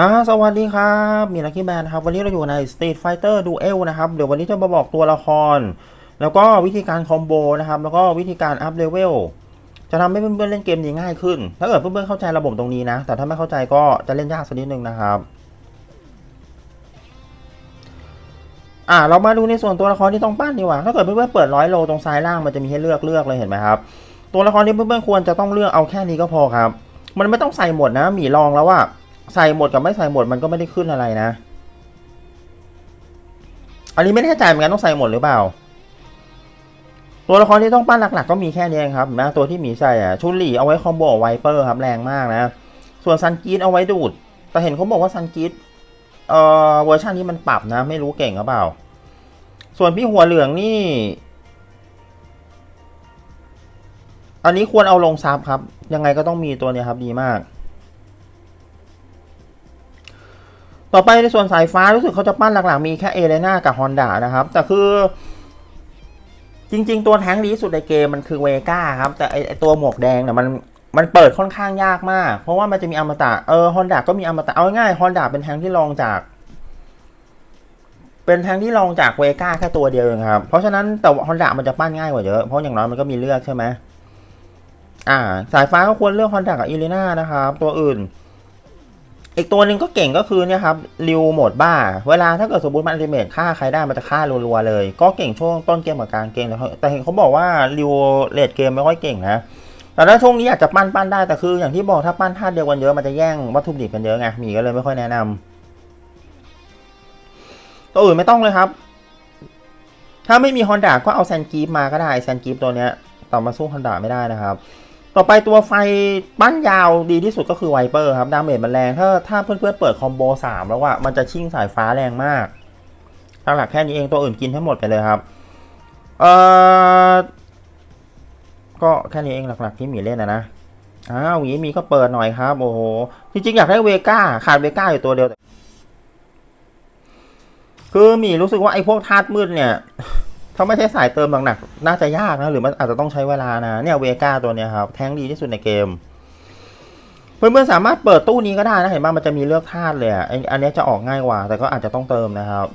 อ่าสวัสดีครับ มีลักกี้แมนครับ วันนี้เราอยู่ใน Street Fighter Duel นะครับ เดี๋ยววันนี้จะมาบอกตัวละคร แล้วก็วิธีการคอมโบนะครับ แล้วก็วิธีการอัพเลเวล จะทำให้เพื่อนๆเล่นเกมนี้ง่ายขึ้น ถ้าเกิดเพื่อนๆเข้าใจระบบตรงนี้นะ แต่ถ้าไม่เข้าใจก็จะเล่นยากสักนิดนึงนะครับ อ่า เรามาดูในส่วนตัวละครที่ต้องปั้นดีกว่า ถ้าเกิดเพื่อนๆเปิดร้อยโลตรงซ้ายล่างมันจะมีให้เลือกเลือกเลยเห็นไหมครับ ตัวละครที่เพื่อนๆควรจะต้องเลือกเอาแค่นี้ก็พอครับ มันไม่ต้องใส่หมดนะ หมีลองแล้วว่า ใส่หมดกับไม่ใส่หมดมันก็ไม่ได้ขึ้นอะไรนะ อันนี้ไม่แน่ใจเหมือนกันต้องใส่หมดหรือเปล่า ตัวละครที่ต้องปั้นหลัก ๆ ก็มีแค่นี้งครับนะตัวที่หมีใส่อะชุนหลี่เอาไว้คอมโบไวเปอร์ครับแรงมากนะ ส่วนซันกีดเอาไว้ดูด แต่เห็นเขาบอกว่าซันกีดเอ่อเวอร์ชันนี้มันปรับนะ ไม่รู้เก่งหรือเปล่า ส่วนพี่หัวเหลืองนี่ อันนี้ควรเอาลงซับครับ ยังไงก็ต้องมีตัวเนี้ยครับดีมาก ต่อไปในส่วนสายฟ้ารู้สึกเขาจะปั้นหลักๆ มีแค่เอเลนากับฮอนดานะครับ แต่คือ จริง ๆ ตัวแท้งลี่สุดในเกมมันคือเวก้าครับ แต่ไอตัวหมวกแดงเนี่ยมันมันเปิดค่อนข้างยากมาก เพราะว่ามันจะมีอมตะเออฮอนดาก็มีอมตะเอาง่ายฮอนดาเป็นแท้งที่รองจาก เป็นแท้งที่รองจากเวก้าแค่ตัวเดียวเองครับ เพราะฉะนั้นแต่ฮอนดามันจะปั้นง่ายกว่าเยอะเพราะอย่างน้อยมันก็มีเลือกใช่ไหมอ่า สายฟ้าก็ควรเลือกฮอนดากับอีเลนานะครับตัวอื่น อีกตัวหนึ่งก็เก่งก็คือเนี่ยครับริวโหมดบ้า เวลาถ้าเกิดสมมติมันอัลติเมทฆ่าใครได้มันจะฆ่ารัวๆเลย ก็เก่งช่วงต้นเกมกับกลางเกมแต่เห็นเขาบอกว่าริวเลดเกมไม่ค่อยเก่งนะแต่ถ้าช่วงนี้อยาจจะปั้นปั้นได้แต่คือ อย่างที่บอกถ้าปั้นท่าเดียวกันเยอะมันจะแย่งวัตถุดิบกันเยอะไงหมีก็เลยไม่ค่อยแนะนำตัวอื่นไม่ต้องเลยครับ ถ้าไม่มีฮอนดาก็เอาแซนกีฟมาก็ได้แซนกีฟตัวเนี้ยต่อมาสู้ฮอนดาไม่ได้นะครับ ต่อไปตัวไฟปั้นยาวดีที่สุดก็คือไวเปอร์ครับ ดาเมจมันแรง ถ้าถ้าเพื่อนๆเปิดคอมโบสามแล้วว่ามันจะชิ่งสายฟ้าแรงมากหลักแค่นี้เองตัวอื่นกินทั้งหมดไปเลยครับ เอ่อ ก็แค่นี้เองหลักๆที่มีเล่นนะนะอ้าวอย่างนี้มีก็เปิดหน่อยครับ โอ้โห จริงๆ อยากได้เวก้าขาดเวก้าอยู่ตัวเดียว คือมีรู้สึกว่าไอ้พวกธาตุมืดเนี่ย ถ้าไม่ใช่สายเติมหนักๆน่าจะยากนะ หรือมันอาจจะต้องใช้เวลานะ เนี่ยเวก้าตัวเนี้ยครับ แท้งดีที่สุดในเกม เพื่อนๆสามารถเปิดตู้นี้ก็ได้นะ เห็นป่ะมันจะมีเลือกธาตุเลยอ,อันนี้จะออกง่ายกว่า แต่ก็อาจจะต้องเติมนะครับ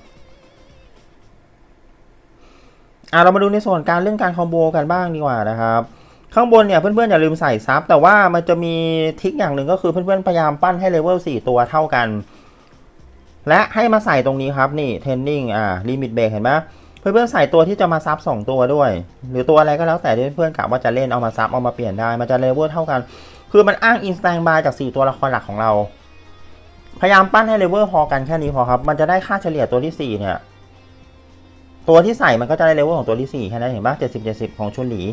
อะเรามาดูในส่วนการเล่นการคอมโบกันบ้างดีกว่านะครับ ข้างบนเนี่ยเพื่อนๆอย่าลืมใส่ซับแต่ว่ามันจะมีทิคอย่างหนึ่งก็คือเพื่อนๆพยายามปั้นให้เลเวล4ตัวเท่ากัน และให้มาใส่ตรงนี้ครับนี่เทนนิ่งอ่าลิมิตเบรกเห็นไหม เพื่อนๆใส่ตัวที่จะมาซับสองตัวด้วย หรือตัวอะไรก็แล้วแต่ที่เพื่อนๆกะว่าจะเล่นเอามาซับเอามาเปลี่ยนได้ มันจะเลเวลเท่ากัน คือมันอ้างอินสแตงบายจาก4ตัวละครหลักของเรา พยายามปั้นให้เลเวลพอกันแค่นี้พอครับ มันจะได้ค่าเฉลี่ยตัวที่4เนี่ยตัวที่ใส่มันก็จะได้เลเวลของตัวที่4แค่นั้นเห็นปะเจ็ดสิบเจ็ดสิบของชุนหลี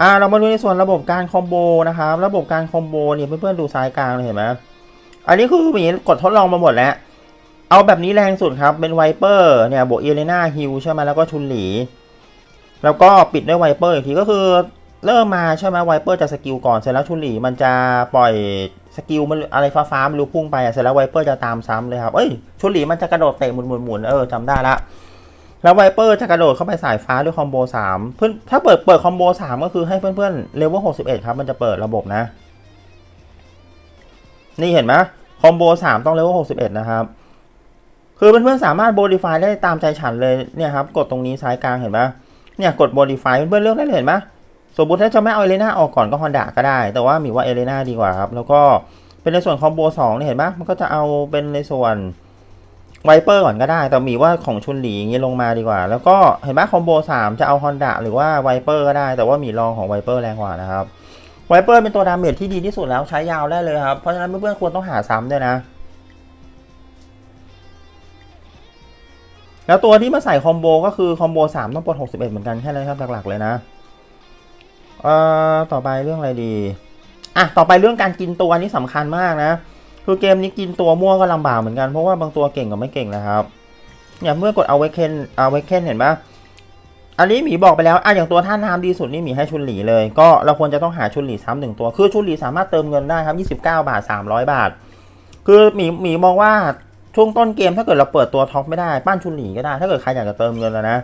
อ่าเรามาดูในส่วนระบบการคอมโบนะครับ ระบบการคอมโบเนี่ยเพื่อนๆดูซ้ายกลางเลยเห็นไหมอันนี้คือมีกดทดลองมาหมดแล้ว เอาแบบนี้แรงสุดครับ เป็นไวเปอร์เนี่ยบวกเอเลนาฮิลใช่ไหมแล้วก็ชุนหลี แล้วก็ปิดด้วยไวเปอร์อีกทีก็คือเริ่มมาใช่ไหมไวเปอร์จะสกิลก่อนเสร็จแล้วชุนหลีมันจะปล่อยสกิลมันอะไรฟ้าๆไม่รู้พุ่งไปอะเสร็จแล้วไวเปอร์จะตามซ้ำเลยครับเอ้ยชุนหลีมันจะกระโดดเตะหมุนๆๆเออจำได้ละแล้วไวเปอร์จะกระโดดเข้าไปสายฟ้าด้วยคอมโบสามเพื่อนถ้าเปิดเปิดคอมโบสามก็คือให้เพื่อนๆเลเวลหกสิบเอ็ดครับ มันจะเปิดระบบนะ นี่เห็นไหมคอมโบสามต้องเลเวลหกสิบเอ็ดนะครับ คือเพื่อนๆสามารถ modify ได้ตามใจฉันเลยเนี่ยครับกดตรงนี้ซ้ายกลางเห็นปะเนี่ยกด modify เพื่อนๆเลือกได้เลยเห็นปะสมมติถ้าจะไม่เอาเอเลนาออกก่อนก็ฮอนดาก็ได้ แต่ว่ามีว่าเอเลนาดีกว่าครับแล้วก็เป็นในส่วนคอมโบสองเนี่ยเห็นปะมันก็จะเอาเป็นในส่วนไวเปอร์ก่อนก็ได้ แต่มีว่าของชุนหลีอย่างนี้ลงมาดีกว่า แล้วก็เห็นปะคอมโบสามจะเอาฮอนดาหรือว่าไวเปอร์ก็ได้ แต่ว่ามีรองของไวเปอร์แรงกว่านะครับไวเปอร์เป็นตัวดาเมจที่ดีที่สุดแล้วใช้ยาวได้เลยครับ เพราะฉะนั้นเพื่อนๆควรต้องหาซ้ำด้วยนะ แล้วตัวที่มาใส่คอมโบก็คือคอมโบ3ต้องปลด61 เหมือนกันแค่นั้นครับหลักๆเลยนะเอ่อต่อไปเรื่องอะไรดีอะต่อไปเรื่องการกินตัวนี่สำคัญมากนะคือเกมนี้กินตัวมั่วก็ลำบากเหมือนกันเพราะว่าบางตัวเก่งกับไม่เก่งนะครับอย่างเมื่อกดเอาไวเคนเอาไวเคนเห็นปะอันนี้หมีบอกไปแล้วอะอย่างตัวท่าน้ำดีสุดนี่หมีให้ชุนหลีเลย ก็เราควรจะต้องหาชุนหลีซ้ำหนึ่งตัว คือชุนหลีสามารถเติมเงินได้ครับ 29 บาท 300 บาท คือหมีหมีมองว่า ช่วงต้นเกมถ้าเกิดเราเปิดตัวท็อปไม่ได้ปั้นชุนหลีก็ได้ ถ้าเกิดใครอยากจะเติมเงินแล้วนะ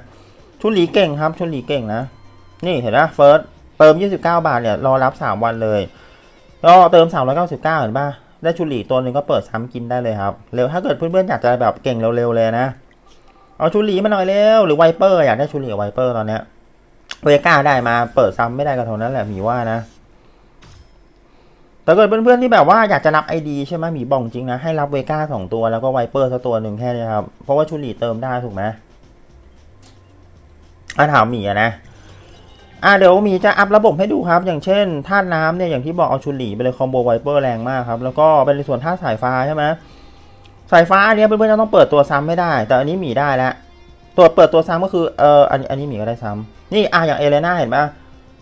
ชุนหลีเก่งครับ ชุนหลีเก่งนะ นี่เห็นไหมเฟิร์สเติม 29 บาทเนี่ยรอรับ 3 วันเลยก็เติม 399 เห็นป่ะได้ชุนหลีตัวหนึ่งก็เปิดซ้ำกินได้เลยครับเร็วถ้าเกิดเพื่อนๆอยากจะแบบเก่งเร็วๆเลยนะเอาชุนหลีมาหน่อยเร็วหรือไวเปอร์อยากได้ชุนหลีกับไวเปอร์ตอนเนี้ยเวก้าได้มาเปิดซ้ำไม่ได้ก็เท่านั้นแหละมีว่านะ แต่เกิดเพื่อนๆที่แบบว่าอยากจะรับไอดีใช่ไหมหมีบอกจริงนะ ให้รับเวก้าสองตัวแล้วก็ไวเปอร์สักตัวหนึ่งแค่นี้ครับ เพราะว่าชุลีเติมได้ถูกไหมอะถามหมีอะนะอะเดี๋ยวหมีจะอัพระบบให้ดูครับ อย่างเช่นธาตุน้ำเนี่ยอย่างที่บอกเอาชุลีไปเลยคอมโบไวเปอร์แรงมากครับ แล้วก็เป็นในส่วนธาตุสายฟ้าใช่ไหมสายฟ้าอันนี้เพื่อนๆจะต้องเปิดตัวซ้ำไม่ได้ แต่อันนี้หมีได้แล้วตัวเปิดตัวซ้ำก็คือเอออันนี้อันนี้หมีก็ได้ซ้ำนี่อะอย่างเอเลน่าเห็นปะ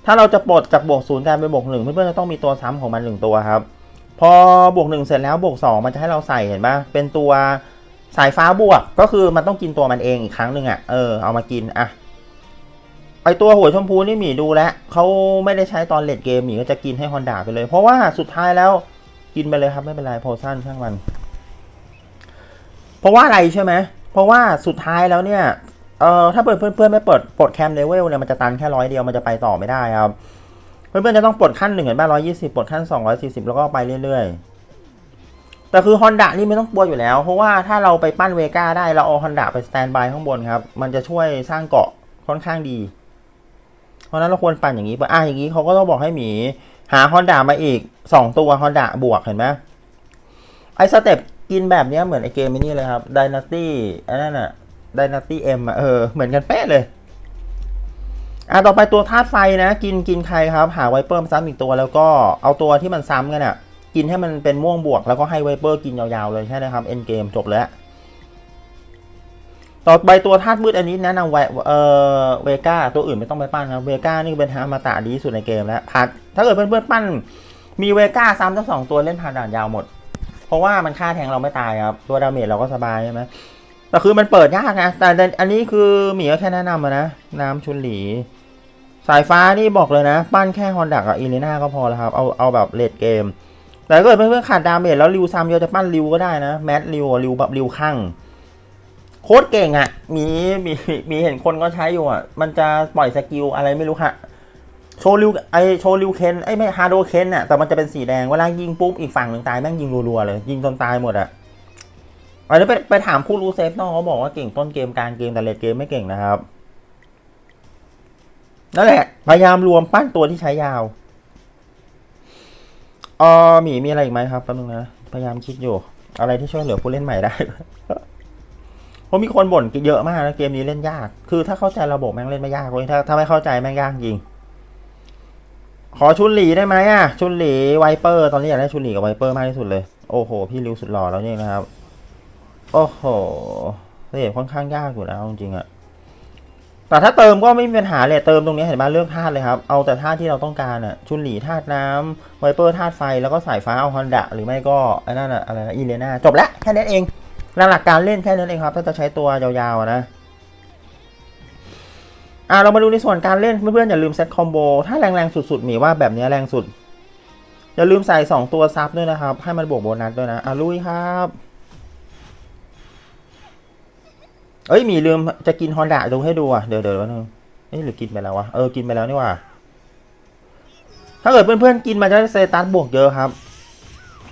ถ้าเราจะปลดจากบวกศูนย์กลายเป็นบวกหนึ่งเพื่อนๆจะต้องมีตัวซ้ำของมันหนึ่งตัวครับ พอบวกหนึ่งเสร็จแล้วบวกสองมันจะให้เราใส่เห็นปะเป็นตัวสายฟ้าบวกก็คือมันต้องกินตัวมันเองอีกครั้งหนึ่งอะเออเอามากินอะไอตัวหัวชมพูนี่หมีดูแลเขาไม่ได้ใช้ตอนเลดเกมหมีก็จะกินให้ฮอนดาไปเลย เพราะว่าสุดท้ายแล้วกินไปเลยครับไม่เป็นไรโพชั่นช่างมัน เพราะว่าอะไรใช่ไหมเพราะว่าสุดท้ายแล้วเนี่ย เอ่อถ้าเพื่อนเพื่อนๆไม่เปิดปลดแคมเลเวลเนี่ยมันจะตันแค่ร้อยเดียวมันจะไปต่อไม่ได้ครับ เพื่อนๆจะต้องปลดขั้นหนึ่งเห็นป่ะร้อยยี่สิบปลดขั้นสองร้อยสี่สิบแล้วก็ไปเรื่อยๆ แต่คือฮอนด a นี่ไม่ต้องกลัวอยู่แล้ว เพราะว่าถ้าเราไปปั้นเวก้าได้เราเอาฮอนด a ไปสแตนบายข้างบนครับ มันจะช่วยสร้างเกาะค่อนข้างดี เพราะนั้นเราควรปั่นอย่างนี้ไปอะอย่างนี้เขาก็ต้องบอกให้หมี หาฮอนด a มาอีกสองตัวฮอนด a บวกเห็นไหมไอ้สเต็ปกินแบบเนี้ยเหมือนไอเกมนี้เลยครับด y นาตี้อ้นั่นอะ ดนาตี้เอ็มอะเออ เหมือนกันเป๊ะเลยอะต่อไปตัวธาตุไฟนะ กินกินใครครับ หาไวเปอร์มาซ้ำอีกตัวแล้วก็เอาตัวที่มันซ้ำกันอะกินให้มันเป็นม่วงบวกแล้วก็ให้ไวเปอร์กินยาวๆเลยใช่ไหมครับเอ็นเกมจบแล้วต่อไปตัวธาตุมืดอันนี้แนะนำไวเออเวก้าตัวอื่นไม่ต้องไปปั้นครับเวก้านี่เป็นฮามาตะดีสุดในเกมแล้วพัดถ้าเกิดเพื่อนๆปั้น มีเวก้าซ้ำทั้งสองตัวเล่นผ่านด่านยาวหมด เพราะว่ามันฆ่าแทงเราไม่ตายครับ ตัวดาเมจเราก็สบายใช่ไหม แต่คือมันเปิดยากนะแต่อันนี้คือหมีก็แค่แนะนำนะน้ำชุนหลี สายฟ้านี่บอกเลยนะ ปั้นแค่ฮอนดักกับอีเลน่าก็พอแล้วครับ เอาเอาแบบเลดเกม แต่ถ้าเกิดเพื่อนๆขาดดาเมจแล้วริวซ้ำเยอะจะปั้นริวก็ได้นะ แมทริวริวแบบริวข้างโคตรเก่งอะ่ะ มีมีมีเห็นคนก็ใช้อยู่อะ่ะ มันจะปล่อยสกิลอะไรไม่รู้ค่ะโชริวไอโชริวเคนไอไม่ฮาร์โดเคนน่ะแต่มันจะเป็นสีแดงเวลายิงปุ๊บอีกฝั่งหนึ่งตายแม่งยิงรัวๆเลย ยิงจนตายหมดอะ อันนี้ไปไปถามผู้รู้เซฟน้องเขาบอกว่าเก่งต้นเกมกลางเกมแต่เลดเกมไม่เก่งนะครับนั่นแหละ พยายามรวมปั้นตัวที่ใช้ยาวอ๋อหมีมีอะไรอีกไหมครับแป๊บนึงนะ พยายามคิดอยู่ อะไรที่ช่วยเหลือผู้เล่นใหม่ได้เพราะมีคนบ่นเยอะมากนะเกมนี้เล่นยาก คือถ้าเข้าใจระบบแม่งเล่นไม่ยากเลยถ้าถ้าไม่เข้าใจแม่งยากจริง ขอชุนหลีได้ไหมอะ ชุนหลีไวเปอร์ ตอนนี้อยากได้ชุนหลีกับไวเปอร์มากที่สุดเลย โอ้โห พี่ริวสุดหล่อแล้วเนี่ยนะครับ โอ้โหเรทค่อนข้างยากอยู่แล้วจริงๆอะแต่ถ้าเติมก็ไม่มีปัญหาเลยเติมตรงนี้เห็นไหมเลือกธาตุเลยครับ เอาแต่ธาตุที่เราต้องการอะชุนหลีธาตุน้ำไวเปอร์ธาตุไฟแล้วก็สายฟ้าเอาฮอนดะหรือไม่ก็ไอ้นั่นอะอะไรนะอีเลน่าจบแล้วแค่นั้นเองหลักการเล่นแค่นั้นเองครับ ถ้าจะใช้ตัวยาวๆนะอะเรามาดูในส่วนการเล่นเพื่อนๆอย่าลืมเซตคอมโบถ้าแรงๆสุดๆหมีว่าแบบนี้แรงสุด อย่าลืมใส่ 2 ตัวซับด้วยนะครับ ให้มันบวกโบนัสด้วยนะอะลุยครับ เอ้ยมีลืมจะกินฮอนดะดูให้ดูอะเดี๋ยวเดี๋ยววันนึงเอ้ยหรือกินไปแล้ววะเออกินไปแล้วนี่ว่าถ้าเกิดเพื่อนๆกินมันจะได้เซตัสบวกเยอะครับ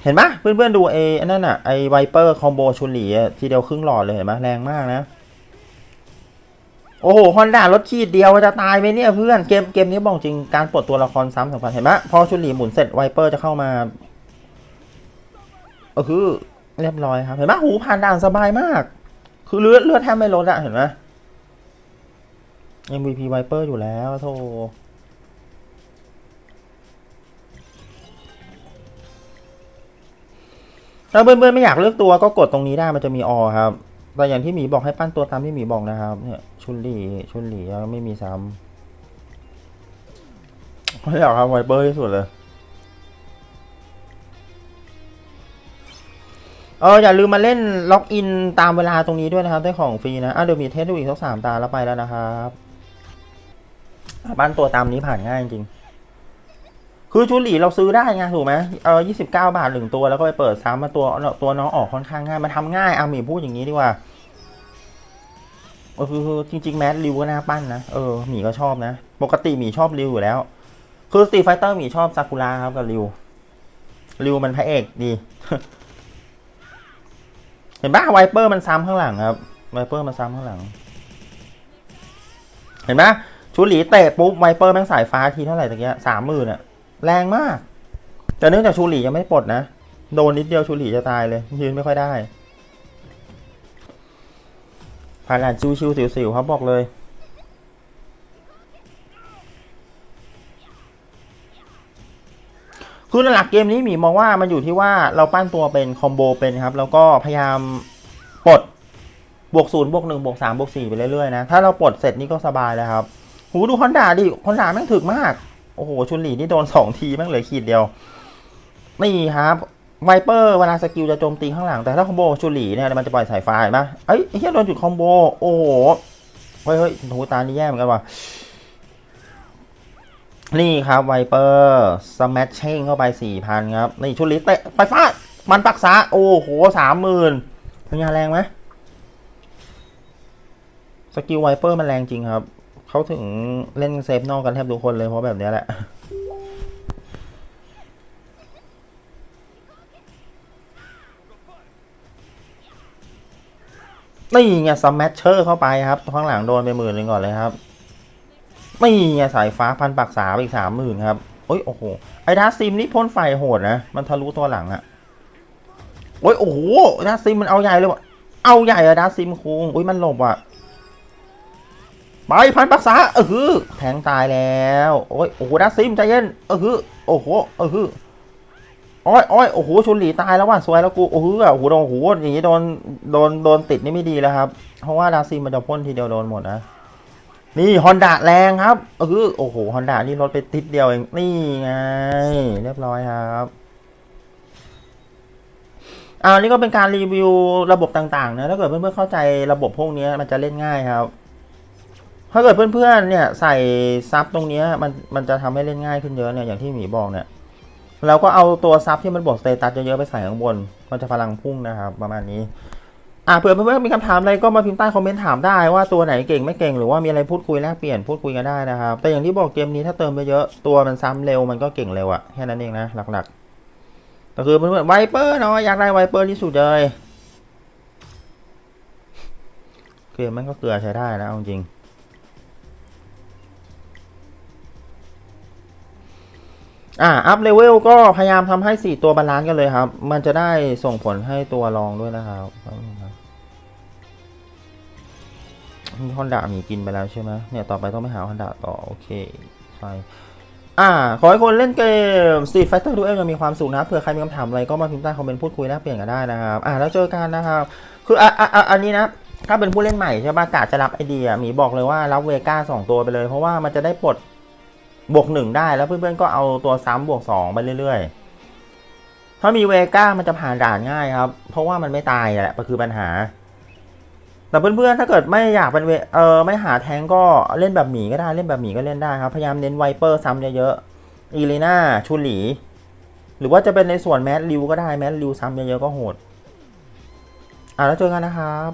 เห็นไหมเพื่อนๆดูไอ้นั่นอะไอ้ไวเปอร์คอมโบชุนหลีทีเดียวครึ่งหลอดเลยเห็นไหมแรงมากนะ โอ้โหฮอนด้ารถขีดเดียวจะตายไหมเนี่ยเพื่อนเกมเกมนี้บอกจริงการปลดตัวละครซ้ำสำคัญเห็นไหมพอชุนหลีหมุนเสร็จไวเปอร์จะเข้ามาเออคือเรียบร้อยครับเห็นไหมหูผ่านด่านสบายมาก คือเลือดเลือดแทบไม่ลดอะเห็นไหม MVP ไวเปอร์อยู่แล้วโธ่ถ้าเพื่อนๆไม่อยากเลือกตัวก็กดตรงนี้ได้มันจะมีอครับ แต่อย่างที่หมีบอกให้ปั้นตัวตามที่หมีบอกนะครับ เนี่ยชุนหลีชุนหลียังไม่มีซ้ำไม่อยากทำไวเปอร์ที่สุดเลย เอออย่าลืมมาเล่นล็อกอินตามเวลาตรงนี้ด้วยนะครับได้ของฟรีนะอะเดี๋ยวมีเทสดูอีกสักสามตาแล้วไปแล้วนะครับบ้านตัวตามนี้ผ่านง่ายจริงคือชูหลีเราซื้อได้ไงถูกไหมเออยี่สิบเก้าบาทหนึ่งตัวแล้วก็ไปเปิดซ้ำมาตัวตัวน้องออกค่อนข้างง่าย มันทำง่ายอะหมีพูดอย่างนี้ดีกว่าเออคือคือจริง ๆ แมสริวก็น่าปั้นนะเออหมีก็ชอบนะ ปกติหมีชอบริวอยู่แล้ว คือสตีไฟเตอร์หมีชอบซากุระครับกับริวริวมันพระเอกดี เห็นปะไวเปอร์มันซ้ำข้างหลังครับไวเปอร์มันซ้ำข้างหลัง เห็นปะชูหลีเตะปุ๊บไวเปอร์แม่งสายฟ้าทีเท่าไหร่ตะเกียสามหมื่นอะแรงมาก แต่เนื่องจากชูหลียังไม่ปลดนะ โดนนิดเดียวชูหลีจะตายเลยยืนไม่ค่อยได้ผ่านอ่านชิวๆสิวสิวๆครับบอกเลย คือหลักเกมนี้หมีมองว่ามันอยู่ที่ว่าเราปั้นตัวเป็นคอมโบเป็นครับ แล้วก็พยายามปลดบวกศูนย์บวกหนึ่งบวกสามบวกสี่ไปเรื่อยๆนะ ถ้าเราปลดเสร็จนี่ก็สบายแล้วครับหูดูฮอนดาดิฮอนดาแม่งถึกมาก โอ้โห ชุนหลีนี่โดนสองทีแม่งเหลือขีดเดียว นี่ครับไวเปอร์เวลาสกิลจะโจมตีข้างหลัง แต่ถ้าคอมโบชุนหลีเนี่ยมันจะปล่อยสายฟ้าเห็นปะเอ้ยเฮียโดนจุดคอมโบ โอ้โห เฮ้ยเฮ้ยหูตานี่แย่เหมือนกันว่ะ นี่ครับไวเปอร์สแมชเช่งเข้าไปสี่พันครับ นี่ชุนหลีเตะไฟฟ้ามันปักษาโอ้โหสามหมื่นเป็นไงแรงไหมสกิลไวเปอร์มันแรงจริงครับ เขาถึงเล่นเซฟนอกกันแทบทุกคนเลยเพราะแบบนี้แหละนี่ไงสแมชเชอร์เข้าไปครับ ข้างหลังโดนไปหมื่นหนึ่งก่อนเลยครับ นี่ไงสายฟ้าพันปักษาไปอีกสามหมื่นครับโอ้ยโอ้โหไอ้ดาร์ซิมนี่พ่นไฟโหดนะมันทะลุตัวหลังอะโอ้ยโอ้โหดาร์ซิมมันเอาใหญ่เลยว่ะเอาใหญ่อะดาร์ซิมคุงอุ้ยมันหลบอะไปพันปักษาเออแทงตายแล้วโอ้ยโอ้โหดาร์ซิมใจเย็นเออฮือโอ้โหเออฮือโอ้ยโอ้ยโอ้โหชุนหลีตายแล้วว่ะสวยแล้วกูโอ้โหโอ้โหโดนโอ้โหอย่างนี้โดนโดนโดนติดนี่ไม่ดีแล้วครับ เพราะว่าดาร์ซิมมันจะพ่นทีเดียวโดนหมดนะ นี่ฮอนด้าแรงครับเออโอ้โหฮอนด้านี่ลดไปติดเดียวเอง นี่ไง เรียบร้อยครับอ่านี่ก็เป็นการรีวิวระบบต่างๆนะถ้าเกิดเพื่อนๆเข้าใจระบบพวกนี้มันจะเล่นง่ายครับ ถ้าเกิดเพื่อนๆเนี่ยใส่ซับตรงนี้มันมันจะทำให้เล่นง่ายขึ้นเยอะเนี่ยอย่างที่หมีบอกเนี่ยเราก็เอาตัวซับที่มันบวกสเตตัสเยอะๆไปใส่ข้างบน มันจะพลังพุ่งนะครับ ประมาณนี้ อ่าเผื่อเพื่อนๆมีคำถามอะไรก็มาพิมพ์ใต้คอมเมนต์ถามได้ว่าตัวไหนเก่งไม่เก่งหรือว่ามีอะไรพูดคุยแลกเปลี่ยนพูดคุยกันได้นะครับ แต่อย่างที่บอกเกมนี้ถ้าเติมไปเยอะตัวมันซ้ำเร็วมันก็เก่งเร็วอะแค่นั้นเองนะหลักๆก็คือเพื่อนๆไวเปอร์เนาะอยากได้ไวเปอร์ที่สุดเลยเกมมันก็เกลือใช้ได้นะเอาจริงอ่าอัพเลเวลก็พยายามทำให้ 4 ตัวบาลานซ์กันเลยครับ มันจะได้ส่งผลให้ตัวรองด้วยนะครับ ฮอนดามีกินไปแล้วใช่ไหมเนี่ยต่อไปต้องไปหาฮอนดาต่อโอเคใช่อ่าขอให้คนเล่นเกม Street Fighter Duel ยังมีความสุขนะเผื่อใครมีคำถามอะไรก็มาพิมพ์ใต้คอมเมนต์พูดคุยแลกเปลี่ยนกันได้นะครับอ่าแล้วเจอกันนะครับคืออะอะอะอันนี้นะถ้าเป็นผู้เล่นใหม่ใช่ปะกาจะรับไอเดียหมีบอกเลยว่ารับเวก้าสองตัวไปเลย เพราะว่ามันจะได้ปลดบวกหนึ่งได้แล้วเพื่อนๆก็เอาตัวซ้ำบวกสองไปเรื่อยๆ ถ้ามีเวก้ามันจะผ่านด่านง่ายครับ เพราะว่ามันไม่ตายแหละคือปัญหา แต่เพื่อนๆ ถ้าเกิดไม่อยากเป็นเวเออไม่หาแทงก็เล่นแบบหมีก็ได้เล่นแบบหมีก็เล่นได้ครับ พยายามเน้นไวเปอร์ซ้ำเยอะๆอีเลน่าชูหลี หรือว่าจะเป็นในส่วนแมสริวก็ได้แมสริวซ้ำเยอะๆก็โหด อะแล้วเจอกันนะครับ